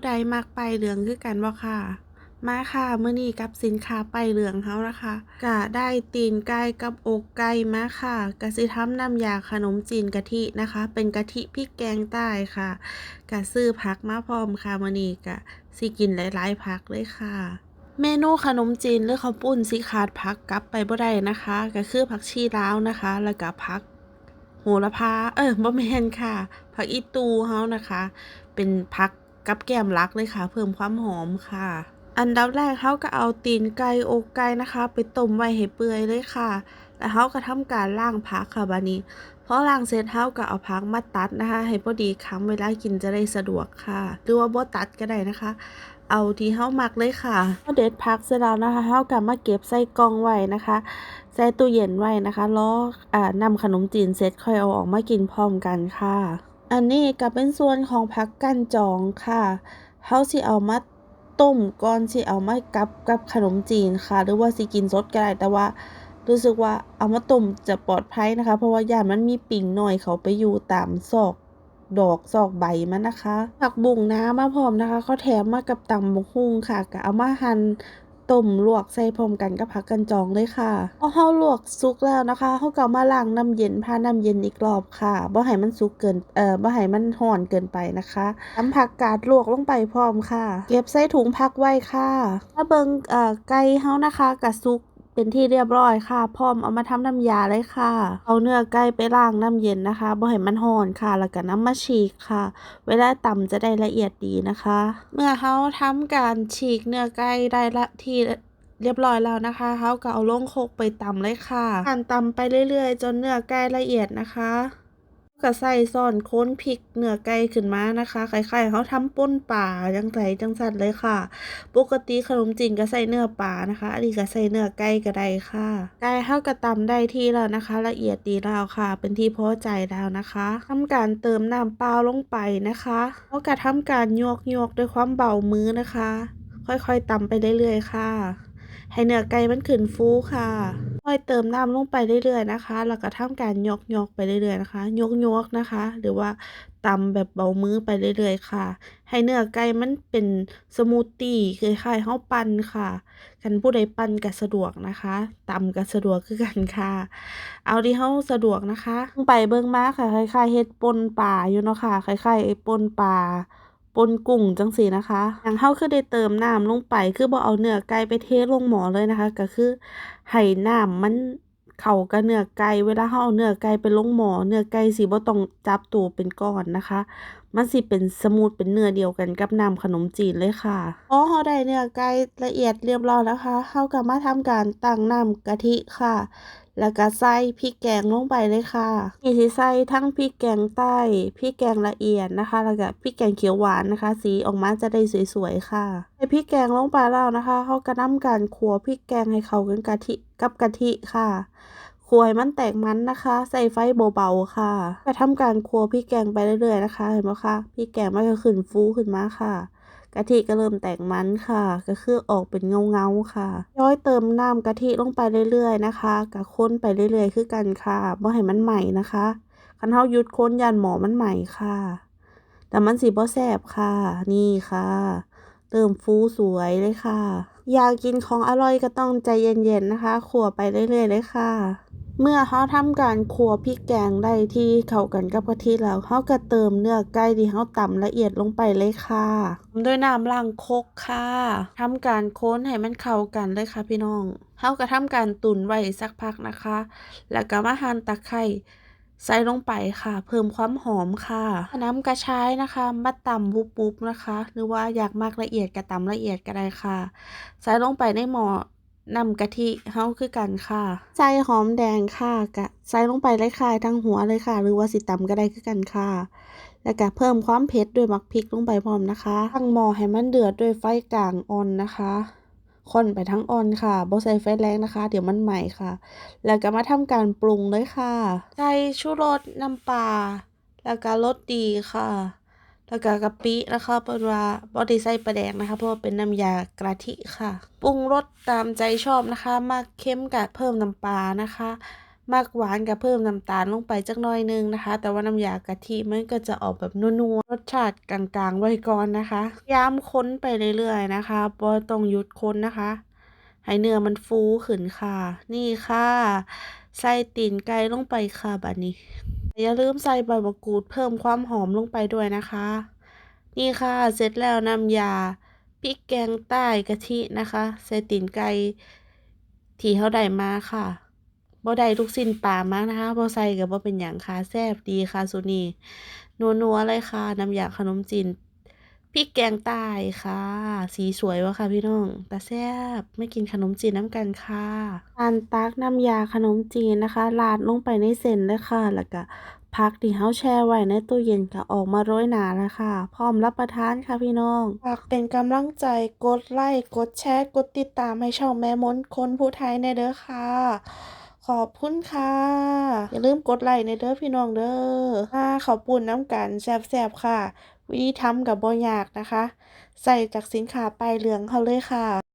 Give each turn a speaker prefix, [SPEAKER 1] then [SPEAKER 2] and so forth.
[SPEAKER 1] ผู้ใดมักไปเหลืองคือกันบ่ค่ะ มาค่ะเมื้อนี้กับสินค้าไปเหลืองเฮานะคะก็ได้ตีนไก่กับอกไก่มาค่ะก็สิทำน้ำยาขนมจีนกะทินะคะ เป็นกะทิพริกแกงใต้ค่ะก็ซื้อผักมาพร้อมค่ะมื้อนี้ก็สิกินหลายๆผักเลยค่ะเมนูขนมจีนหรือข้าวปุ้นสิขาดผักกลับไปบ่ได้นะคะ ก็คือผักชีลาวนะคะ แล้วก็ผักโหระพาเออบ่แม่นค่ะ ผักอีตูเฮานะคะ เป็นผัก กับแก้มลักเลยค่ะ เพิ่มความหอมค่ะ อันดับแรกเฮาก็เอาตีนไก่อกไก่นะคะ ไปต้มไว้ให้เปื่อยเลยค่ะ แล้วเฮาก็ทำการล้างผักค่ะบัดนี้พอล้างเสร็จเฮาก็เอาผักมาตัดนะคะ ให้พอดีคำเวลากินจะได้สะดวกค่ะ หรือว่าบ่ตัดก็ได้นะคะ เอาที่เฮามักเลยค่ะเฮาเด็ดผักเสร็จแล้วนะคะเฮาก็มาเก็บใส่กล่องไว้นะคะ ใส่ตู้เย็นไว้นะคะรออ่านำขนมจีนเสร็จค่อยเอาออกมากินพร้อมกันค่ะ อันนี้ก็เป็นส่วนของผักกันจองค่ะเฮาสิเอามาต้มก่อนสิเอามากับกับขนมจีนค่ะ หรือว่าสิกินสดก็ได้แต่ว่า รู้สึกว่าเอามาต้มจะปลอดภัยนะคะ เพราะว่าย่านมันมีปิ่งหน่อยเขาไปอยู่ตามซอกดอกซอกใบมันนะคะ ผักบุ้งน้ำมาพร้อมนะคะเขาแถมมากับตำบกหุ่งค่ะก็เอามาหั่น ต้มลวกใส่พร้อมกันกับผักกันจองเลยค่ะพอเฮาลวกสุกแล้วนะคะเฮาก็เอมาล้างน้ำเย็นพาน้ำเย็นอีกรอบค่ะบ่ให้มันสุกเกินเอ่อบ่ให้มันห่อนเกินไปนะคะทำผักกาดลวกลงไปพร้อมค่ะ เก็บใส่ถุงพักไว้ค่ะถ้าเบิงเอ่อไก่เฮานะคะก็สุก เป็นที่เรียบร้อยค่ะ พร้อมเอามาทำน้ำยาเลยค่ะ เอาเนื้อไก่ไปล้างน้ำเย็นนะคะบ่ให้มันห่อนค่ะ แล้วก็น้ำมาฉีกค่ะ เวลาตำจะได้ละเอียดดีนะคะ เมื่อเฮาทำการฉีกเนื้อไก่ได้ละที่เรียบร้อยแล้วนะคะเขาก็เอาลงโคกไปตำเลยค่ะ การตำไปเรื่อยๆ จนเนื้อไก่ละเอียดนะคะ ก็ใส่ซ่อนโค้นพริกเนื้อไก่ขึ้นมานะคะคล้ายๆเฮาทำป่นป่าจังไสจังซั่นเลยค่ะ ปกติขนมจีนก็ใส่เนื้อปลานะคะ อันนี้ก็ใส่เนื้อไก่ก็ได้ค่ะไก่เฮาก็ตำได้ที่แล้วนะคะ ละเอียดดีแล้วค่ะ เป็นที่พอใจแล้วนะคะทำการเติมน้ำเปล่าลงไปนะคะเฮาก็ทำการโยกๆด้วยความเบามือนะคะ ค่อยๆตำไปเรื่อยๆค่ะ ให้เนื้อไก่มันขึ้นฟูค่ะ ค่อยเติมน้ำลงไปเรื่อยๆนะคะ แล้วก็ทำการยกๆไปเรื่อยๆนะคะ ยกๆนะคะ หรือว่าตำแบบเบามือไปเรื่อยๆค่ะ ให้เนื้อไก่มันเป็นสมูทตี้คล้ายๆเฮาปั่นค่ะคันผู้ใดปั่นก็สะดวกนะคะตำก็สะดวกคือกันค่ะ เอาที่เฮาสะดวกนะคะ ไปเบิ่งมาค่ะคล้ายๆเฮ็ดปนปลาอยู่เนาะค่ะคล้ายๆไอปนปลา ปนกุ้งจังซี่นะคะอย่างเฮาคือได้เติมน้ำลงไป คือบ่เอาเนื้อไก่ไปเทลงหม้อเลยนะคะ ก็คือให้น้ำมันเข้ากับเนื้อไก่เวลาเฮาเอาเนื้อไก่ไปลงหม้อเนื้อไก่สิบ่ต้องจับตัวเป็นก้อนนะคะ มันสิเป็นสมูทเป็นเนื้อเดียวกันกับน้ำขนมจีนเลยค่ะพอเฮาได้เนื้อไก่ละเอียดเรียบร้อยแล้วค่ะเฮาก็มาทำการตั้งน้ำกะทิค่ะ แล้วก็ใส่พริกแกงลงไปเลยค่ะนี่สิใส่ทั้งพริกแกงใต้พริกแกงละเอียดนะคะ แล้วก็พริกแกงเขียวหวานนะคะ สีออกมาจะได้สวยๆค่ะใส่พริกแกงลงไปแล้วนะคะเขาก็นำการคั่วพริกแกงให้เข้ากันกะทิกับกะทิค่ะคั่วให้มันแตกมันนะคะ ใส่ไฟเบาๆค่ะก็ทำการคั่วพริกแกงไปเรื่อยๆนะคะ เห็นไหมคะพริกแกงมันก็ขึ้นฟูขึ้นมาค่ะ กะทิก็เริ่มแตกมันค่ะ ก็คือออกเป็นเงาๆค่ะ ย้อยเติมน้ำกะทิลงไปเรื่อยๆนะคะก็คนไปเรื่อยๆ คือกันค่ะบ่ให้มันใหม่นะคะคันเฮาหยุดค้นยันหมอมันใหม่ค่ะ แต่มันสิบ่แซ่บค่ะ นี่ค่ะ เติมฟูสวยเลยค่ะ อยากกินของอร่อยก็ต้องใจเย็นๆนะคะขั่วไปเรื่อยๆเลยค่ะ เมื่อเฮาทำการคั่วพริกแกงได้ที่เข้ากันกับกะทิแล้วเฮาก็เติมเนื้อไก่ที่เฮาตำละเอียดลงไปเลยค่ะด้วยน้ำล้างครกค่ะทำการคนให้มันเข้ากันเลยค่ะพี่น้องเฮาก็ทำการตุ๋นไว้สักพักนะคะ แล้วก็มาหั่นตะไคร้ใส่ลงไปค่ะ เพิ่มความหอมค่ะ น้ำกระชายนะคะมาตำบุบๆนะคะ หรือว่าอยากมากละเอียดก็ตำละเอียดก็ได้ค่ะ ใส่ลงไปในหม้อ นำกะทิเฮาคือกันค่ะ ใส่หอมแดงค่ะกะใส่ลงไปเลยค่ะทั้งหัวเลยค่ะ หรือว่าสิตำก็ได้คือกันค่ะ แล้วก็เพิ่มความเผ็ดด้วยมักพริกลงไปพร้อมนะคะตั้งหม้อให้มันเดือดด้วยไฟกลางอ่อนนะคะคนไปทั้งอ่อนค่ะบ่ใส่ไฟแรงนะคะ เดี๋ยวมันไหม้ค่ะ แล้วก็มาทำการปรุงเลยค่ะ ใส่ชูรสน้ำปลา แล้วก็รสดีค่ะ แล้วก็กะปินะคะเปิ้นว่าบ่ได้ใส่ปลาแดกนะคะ เพราะว่าเป็นน้ำยากะทิค่ะ ปรุงรสตามใจชอบนะคะมักเค็มก็เพิ่มน้ำปลานะคะมักหวานก็เพิ่มน้ำตาลลงไปจักน่อยนึงนะคะ แต่ว่าน้ำยากะทิมันก็จะออกแบบนัวๆรสชาติกลางๆไว้ก่อนนะคะยายามค้นไปเรื่อยๆนะคะบ่ต้องหยุดค้นนะคะให้เนื้อมันฟูขึ้นค่ะ นี่ค่ะ ใส่ตีนไก่ลงไปค่ะบัดนี้ อย่าลืมใส่ใบมะกรูดเพิ่มความหอมลงไปด้วยนะคะ นี่ค่ะเสร็จแล้วน้ำยาพริกแกงใต้กะทินะคะใส่ตีนไก่ที่เขาได้มาค่ะบ่ได้ทุกสิ้นป่ามากนะคะบ่ใส่กับ่เป็นอย่างค่ะแซ่บดีค่ะสูตรนี้นัวๆเลยค่ะน้ำยาขนมจีน พริกแกงใต้ค่ะ สีสวยวะค่ะพี่น้องตาแซบไม่กินขนมจีนน้ำกันค่ะการตักน้ำยาขนมจีนนะคะราดลงไปในเส้นเลยค่ะแล้วก็พักที่เฮาแช่ไว้ในตู้เย็นก็ออกมาโรยหนาแล้วค่ะ พร้อมรับประทานค่ะพี่น้องฝากเป็นกำลังใจกดไลค์กดแชร์กดติดตามให้ช่องแม่มนคนผู้ไทยในเด้อค่ะ ขอบคุณค่ะ อย่าลืมกดไลค์ในเด้อพี่น้องเด้อค่ะขอบปุ่นน้ำกันแซบๆค่ะ วิธีทำกับบ่ยากนะคะ ใส่จากสินค้าป้ายเหลืองเขาเลยค่ะ